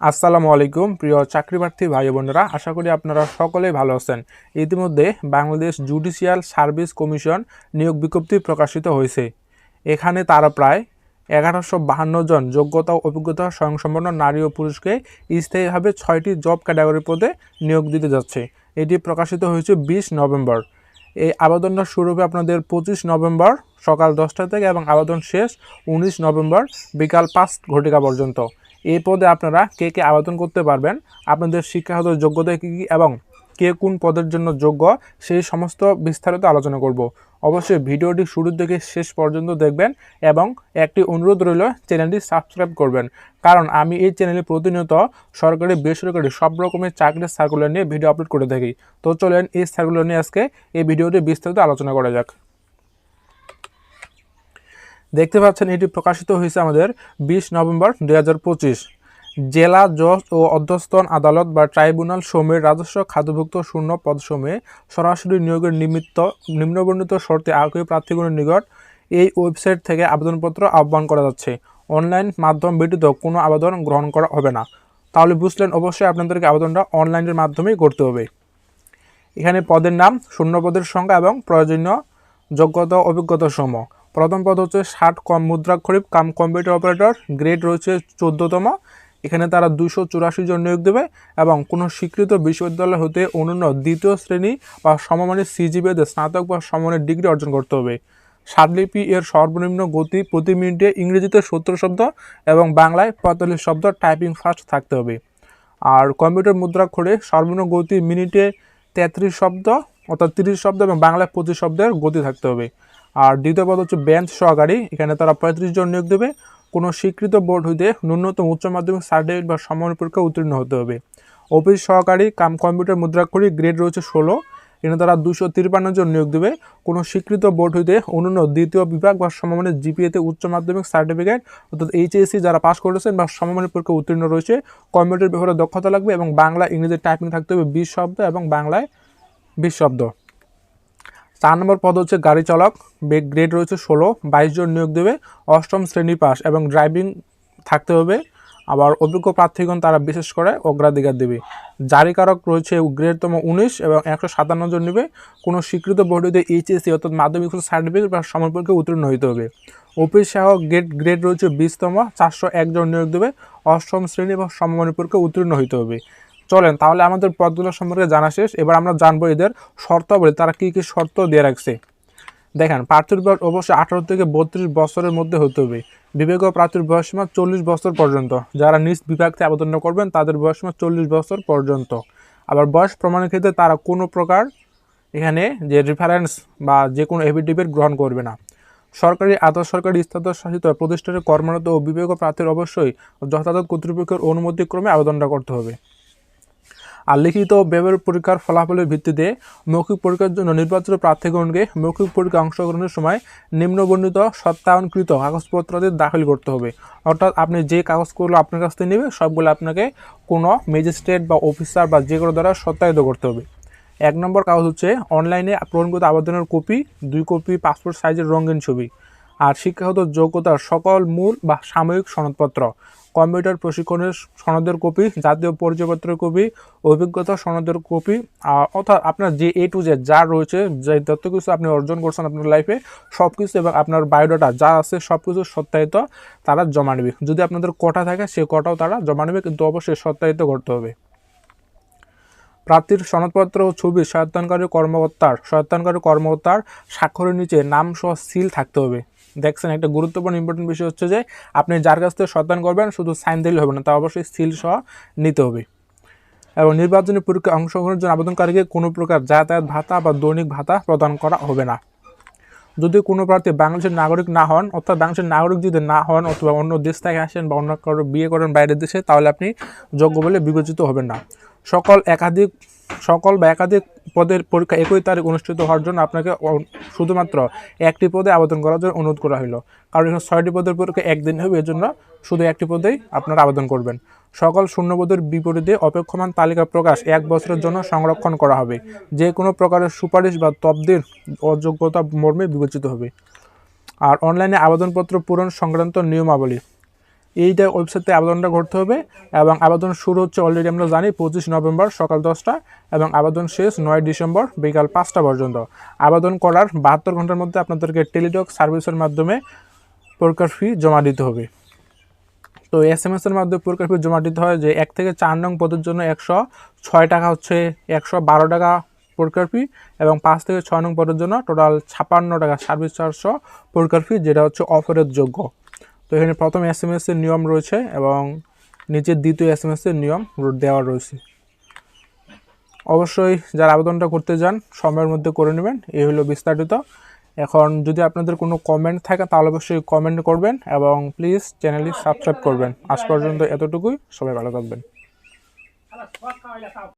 আসসালামু আলাইকুম, প্রিয় চাকরিপ্রার্থী ভাই বোনেরা। আশা করি আপনারা সকলেই ভালো আছেন। ইতিমধ্যে বাংলাদেশ জুডিশিয়াল সার্ভিস কমিশন নিয়োগ বিজ্ঞপ্তি প্রকাশিত হয়েছে। এখানে তারা প্রায় এগারোশো বাহান্ন জন যোগ্যতা ও অভিজ্ঞতা স্বয়ংসম্পন্ন নারী ও পুরুষকে স্থায়ীভাবে ছয়টি জব ক্যাটাগরি পদে নিয়োগ দিতে যাচ্ছে। এটি প্রকাশিত হয়েছে বিশ নভেম্বর। এই আবেদনটা শুরু হবে আপনাদের পঁচিশ নভেম্বর সকাল দশটা থেকে এবং আবেদন শেষ উনিশ নভেম্বর বিকাল পাঁচ ঘটিকা পর্যন্ত। এই পদে আপনারা কে কে আবেদন করতে পারবেন, আপনাদের শিক্ষাগত যোগ্যতা কী কী এবং কে কোন পদের জন্য যোগ্য, সেই সমস্ত বিস্তারিত আলোচনা করব। অবশ্যই ভিডিওটি শুরু থেকে শেষ পর্যন্ত দেখবেন এবং একটি অনুরোধ রইল চ্যানেলটি সাবস্ক্রাইব করবেন। কারণ আমি এই চ্যানেলে প্রতিনিয়ত সরকারি, বেসরকারি সব রকমের চাকরির সার্কুলার নিয়ে ভিডিও আপলোড করে থাকি। তো চলেন এই সার্কুলার নিয়ে আজকে এই ভিডিওটি বিস্তারিত আলোচনা করা যাক। দেখতে পাচ্ছেন, এটি প্রকাশিত হয়েছে আমাদের বিশ নভেম্বর দু হাজার পঁচিশ। জেলা জজ ও অধ্যস্তন আদালত বা ট্রাইব্যুনাল সমূহের রাজস্ব খাদ্যভুক্ত শূন্য পদসমূহে সরাসরি নিয়োগের নিমিত্ত নিম্নবর্ণিত শর্তে আগ্রহী প্রার্থীগণের নিকট এই ওয়েবসাইট থেকে আবেদনপত্র আহ্বান করা যাচ্ছে। অনলাইন মাধ্যম ব্যতীত কোনো আবেদন গ্রহণ করা হবে না। তাহলে বুঝলেন, অবশ্যই আপনাদেরকে আবেদনটা অনলাইনের মাধ্যমেই করতে হবে। এখানে পদের নাম, শূন্য পদের সংখ্যা এবং প্রয়োজনীয় যোগ্যতা অভিজ্ঞতা সমূহ প্রথম পদ হচ্ছে ষাট কম মুদ্রাক্ষরিক, কাম কম্পিউটার অপারেটর, গ্রেড রয়েছে চোদ্দতম। এখানে তারা দুশো চুরাশি জন নিয়োগ দেবে এবং কোনো স্বীকৃত বিশ্ববিদ্যালয় হতে অনন্য দ্বিতীয় শ্রেণি বা সমমানের সিজিবিতে স্নাতক বা সমমানের ডিগ্রি অর্জন করতে হবে। সাতলিপি এর সর্বনিম্ন গতি প্রতি মিনিটে ইংরেজিতে সত্তর শব্দ এবং বাংলায় পঁয়তাল্লিশ শব্দ টাইপিং ফাস্ট থাকতে হবে। আর কম্পিউটার মুদ্রাক্ষরে সর্বনিম্ন গতি মিনিটে তেত্রিশ শব্দ অর্থাৎ তিরিশ শব্দ এবং বাংলায় পঁচিশ শব্দের গতি থাকতে হবে। আর দ্বিতীয় পদ হচ্ছে বেঞ্চ সহকারী। এখানে তারা পঁয়ত্রিশ জন নিয়োগ দেবে। কোনো স্বীকৃত বোর্ড হইতে ন্যূনতম উচ্চ মাধ্যমিক সার্টিফিকেট বা সমান পরীক্ষা উত্তীর্ণ হতে হবে। অফিস সহকারী, কাম কম্পিউটার মুদ্রাক্ষরী গ্রেড রয়েছে ষোলো। এখানে তারা দুশো তিরপান্ন জন নিয়োগ দেবে। কোনো স্বীকৃত বোর্ড হইতে অন্যান্য দ্বিতীয় বিভাগ বা সমমানের জিপিএতে উচ্চ মাধ্যমিক সার্টিফিকেট অর্থাৎ এইচএসসি যারা পাস করেছেন বা সমমানের পরীক্ষা উত্তীর্ণ রয়েছে কম্পিউটার ব্যবহারে দক্ষতা লাগবে এবং বাংলা ইংরেজি টাইপিং থাকতে হবে বিশ শব্দ এবং বাংলায় বিশ শব্দ। চার নম্বর পদ হচ্ছে গাড়ি চালক বেগ গ্রেড রয়েছে ষোলো, বাইশ জন নিয়োগ দেবে, অষ্টম শ্রেণি পাস এবং ড্রাইভিং থাকতে হবে। আবার অভিজ্ঞ প্রার্থীগণ তারা বিশেষ করে অগ্রাধিকার দেবে। জারিকারক রয়েছে গ্রেডতম উনিশ এবং একশো সাতান্ন জন নেবে। কোনো স্বীকৃত বোর্ডে এইচএসসি অর্থাৎ মাধ্যমিক সার্টিফিকেট বা সমর্পণকে উত্তীর্ণ হইতে হবে। অফিস সহায়ক গ্রেড গ্রেড রয়েছে বিশতম, চারশো একজন নিয়োগ দেবে, অষ্টম শ্রেণি এবং সমমানের পরীক্ষা উত্তীর্ণ হইতে হবে। চলেন, তাহলে আমাদের পদগুলো সম্পর্কে জানা শেষ। এবার আমরা জানব এদের শর্তাবলী, তারা কী কী শর্ত দিয়ে রাখছে। দেখেন, প্রার্থীর বয়স অবশ্যই আঠারো থেকে বত্রিশ বছরের মধ্যে হতে হবে। বিবেক প্রার্থীর বয়সীমা চল্লিশ বছর পর্যন্ত। যারা নিজ বিভাগ থেকে আবেদন করবেন, তাদের বয়সীমা চল্লিশ বছর পর্যন্ত। আবার বয়স প্রমাণের ক্ষেত্রে তারা কোনো প্রকার এখানে যে রেফারেন্স বা যে কোনো এফিডেভিট গ্রহণ করবে না। সরকারি আধা সরকারি শাসিত প্রতিষ্ঠানে কর্মরত ও বিবেক প্রার্থীর অবশ্যই যথাযথ কর্তৃপক্ষের অনুমতিক্রমে আবেদনটা করতে হবে। আর লিখিত ব্যবহার পরীক্ষার ফলাফলের ভিত্তিতে মৌখিক পরীক্ষার জন্য নির্বাচিত প্রার্থীগণকে মৌখিক পরীক্ষা অংশগ্রহণের সময় নিম্নবর্ণিত সত্যায়নকৃত কাগজপত্রাদি দাখিল করতে হবে। অর্থাৎ আপনি যে কাগজগুলো আপনার কাছ থেকে নেবে, সবগুলো আপনাকে কোনো ম্যাজিস্ট্রেট বা অফিসার বা যে কোনো দ্বারা সত্যায়িত করতে হবে। এক নম্বর কাগজ হচ্ছে অনলাইনে প্রণকৃত আবেদনের কপি, দুই কপি, পাসপোর্ট সাইজের রঙিন ছবি। আর শিক্ষাগত যোগ্যতার সকল মূল বা সাময়িক সনদপত্র। কম্পিউটার প্রশিক্ষণের সনদের কপি, জাতীয় পরিচয়পত্রের কপি, অভিজ্ঞতা সনদের কপি অর্থাৎ আপনার যে এ টু জেড যা রয়েছে, যে যত কিছু আপনি অর্জন করছেন আপনার লাইফে সব কিছু এবং আপনার বায়োডাটা যা আছে সব কিছু সত্যায়িত তারা জমা নেবে। যদি আপনাদের কটা থাকে সে কটাও তারা জমা নেবে, কিন্তু অবশ্যই সত্যায়িত করতে হবে। প্রার্থীর সনদপত্র ও ছবি সহায়তানকারী কর্মকর্তার সহায়তানকারী কর্মকর্তার স্বাক্ষরের নিচে নাম সহ সিল থাকতে হবে। দেখছেন, একটা গুরুত্বপূর্ণ ইম্পর্টেন্ট বিষয় হচ্ছে যে, আপনি যার কাছ থেকে সন্তান করবেন, শুধু সাইন দিলে হবে না, তা অবশ্যই সিল সহ নিতে হবে। এবং নির্বাচনী পরীক্ষায় অংশগ্রহণের জন্য আবেদনকারীকে কোনো প্রকার যাতায়াত ভাতা বা দৈনিক ভাতা প্রদান করা হবে না। যদি কোনো প্রার্থী বাংলাদেশের নাগরিক না হন, অর্থাৎ বাংলাদেশের নাগরিক যদি না হন অথবা অন্য দেশ থেকে আসেন বা অন্য কারও বিয়ে করেন বাইরের দেশে, তাহলে আপনি যোগ্য বলে বিবেচিত হবেন না। সকল একাধিক, সকল বা একাধিক পদের পরীক্ষা একই তারিখ অনুষ্ঠিত হওয়ার জন্য আপনাকে শুধুমাত্র একটি পদে আবেদন করার জন্য অনুরোধ করা হলো কারণ এখানে ছয়টি পদের পরীক্ষা একদিন হবে এর জন্য শুধু একটি পদেই আপনারা আবেদন করবেন। সকল শূন্যপদের বিপরীতে অপেক্ষমান তালিকা প্রকাশ এক বছরের জন্য সংরক্ষণ করা হবে। যে কোনো প্রকারের সুপারিশ বা তবদির অযোগ্যতা মর্মে বিবেচিত হবে। আর অনলাইনে আবেদনপত্র পূরণ সংক্রান্ত নিয়মাবলী এইটা ওয়েবসাইটে আবেদনটা করতে হবে এবং আবেদন শুরু হচ্ছে অলরেডি আমরা জানি পঁচিশ নভেম্বর সকাল দশটা এবং আবেদন শেষ নয় ডিসেম্বর বিকাল পাঁচটা পর্যন্ত। আবেদন করার বাহাত্তর ঘণ্টার মধ্যে আপনাদেরকে টেলিটক সার্ভিসের মাধ্যমে পরীক্ষার ফি জমা দিতে হবে। তো এস এম এস এর মাধ্যমে পরীক্ষার ফি জমা দিতে হয় যে এক থেকে চার নং পদের জন্য একশো ছয় টাকা হচ্ছে একশো বারো টাকা পরীক্ষার ফি এবং পাঁচ থেকে ছয় নং পদের জন্য টোটাল ছাপান্ন টাকা সার্ভিস চারশো পরীক্ষার ফি যেটা হচ্ছে অফারের যোগ্য তো এখানে প্রথম এস এম এস এর নিয়ম রয়েছে এবং নিচের দ্বিতীয় এস এম এস এর নিয়ম দেওয়া রয়েছে। অবশ্যই যারা আবেদনটা করতে যান, সময়ের মধ্যে করে নেবেন, এই হলো বিস্তারিত। এখন যদি আপনাদের কোনো কমেন্ট থাকে, তাহলে অবশ্যই কমেন্ট করবেন এবং প্লিজ চ্যানেলটি সাবস্ক্রাইব করবেন। আজ পর্যন্ত এতটুকুই, সবাই ভালো থাকবেন।